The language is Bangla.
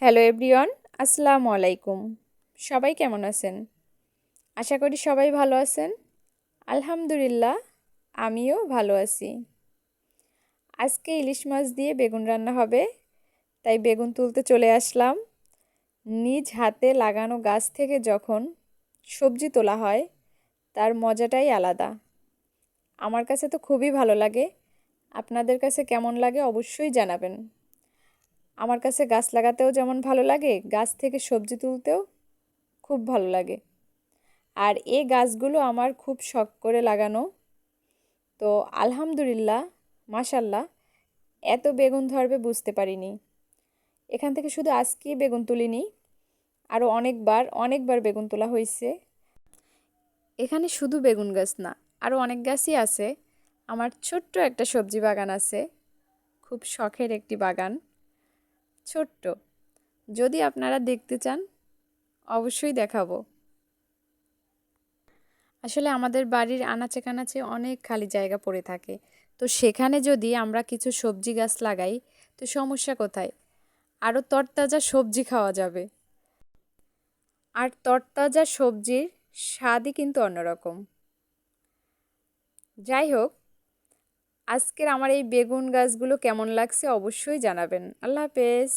হ্যালো এভরিওয়ান আসসালামু আলাইকুম সবাই কেমন আছেন? আশা করি সবাই ভালো আছেন। আলহামদুলিল্লাহ, আমিও ভালো আছি। আজকে ইলিশ মাছ দিয়ে বেগুন রান্না হবে, তাই বেগুন তুলতে চলে আসলাম। নিজ হাতে লাগানো গাছ থেকে যখন সবজি তোলা হয়, তার মজাটাই আলাদা। আমার কাছে তো খুবই ভালো লাগে। আপনাদের কাছে কেমন লাগে অবশ্যই জানাবেন। আমার কাছে গাছ লাগাতেও যেমন ভালো লাগে, গাছ থেকে সবজি তুলতেও খুব ভালো লাগে। আর এই গাছগুলো আমার খুব শখ করে লাগানো। তো আলহামদুলিল্লাহ, মাশাল্লাহ, এত বেগুন ধরবে বুঝতে পারিনি। এখান থেকে শুধু আজকেই বেগুন তুলিনি আরও অনেকবার অনেকবার বেগুন তোলা হয়েছে। এখানে শুধু বেগুন গাছ না আরও অনেক গাছই আছে। আমার ছোট্ট একটা সবজি বাগান আছে, খুব শখের একটি বাগান। ছোট্ট। যদি আপনারা দেখতে চান, অবশ্যই দেখাবো। আসলে আমাদের বাড়ির আনাচে কানাচে অনেক খালি জায়গা পড়ে থাকে। তো সেখানে যদি আমরা কিছু সবজি গাছ লাগাই, তো সমস্যা কোথায়? আরও তরতাজা সবজি খাওয়া যাবে। আর তরতাজা সবজির স্বাদই কিন্তু অন্যরকম। যাই হোক, আজকের আমার এই বেগুন গাছগুলো কেমন লাগছে অবশ্যই জানাবেন। আল্লাহ হাফেজ।